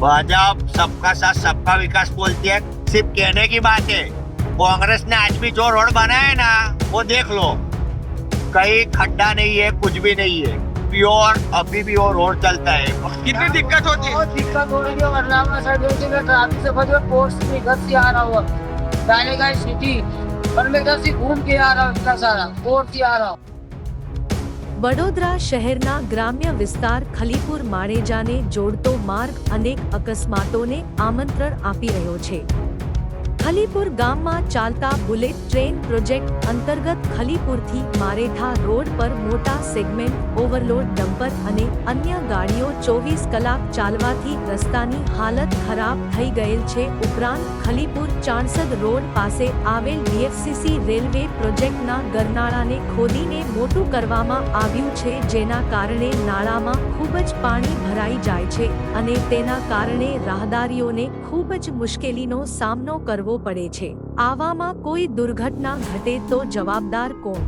भाजपा सबका साथ सबका विकास बोलती है। सिर्फ़ कहने की बात है कांग्रेस ने आज भी जो रोड बनाया है ना वो देख लो। कहीं खड्डा नहीं है कुछ भी नहीं है। प्योर अभी भी वो रोड चलता है। कितनी दिक्कत होती है? दिक्कत हो रही है वरना होती है ट्रैफ़िक से फंसे पोस्ट में घर से आ रहा हुआ। पहले सिटी और मैं इधर से घूम के आ रहा हूँ इतना सारा पोर्ट से आ रहा हूँ। વડોદરા શહેરના ગ્રામ્ય વિસ્તાર ખલીપુર માણેજાને જોડતો માર્ગ અનેક અકસ્માતોને આમંત્રણ આપી રહ્યો છે. ખલીપુર ગામમાં ચાલતા બુલેટ ટ્રેન પ્રોજેક્ટ અંતર્ગત ખલીપુરથી મારેઠા રોડ પર મોટા સેગમેન્ટ, ઓવરલોડ, ડમ્પર અને અન્ય ગાડીઓ ચોવીસ કલાક ચાલવાથી રસ્તાની હાલત ખરાબ થઈ ગયેલ છે. ઉપરાંત ખલીપુર ચાણસદ રોડ પાસે આવેલ ડીએફસીસી રેલવે પ્રોજેક્ટના ગરનાળાને ખોદીને મોટું કરવામાં આવ્યું છે, જેના કારણે નાળામાં ખૂબ જ પાણી ભરાઈ જાય છે અને તેના કારણે રાહદારીઓને ખૂબ જ મુશ્કેલીનો સામનો કરવો પડે છે. આવામાં કોઈ દુર્ઘટના ઘટે તો જવાબદાર કોણ?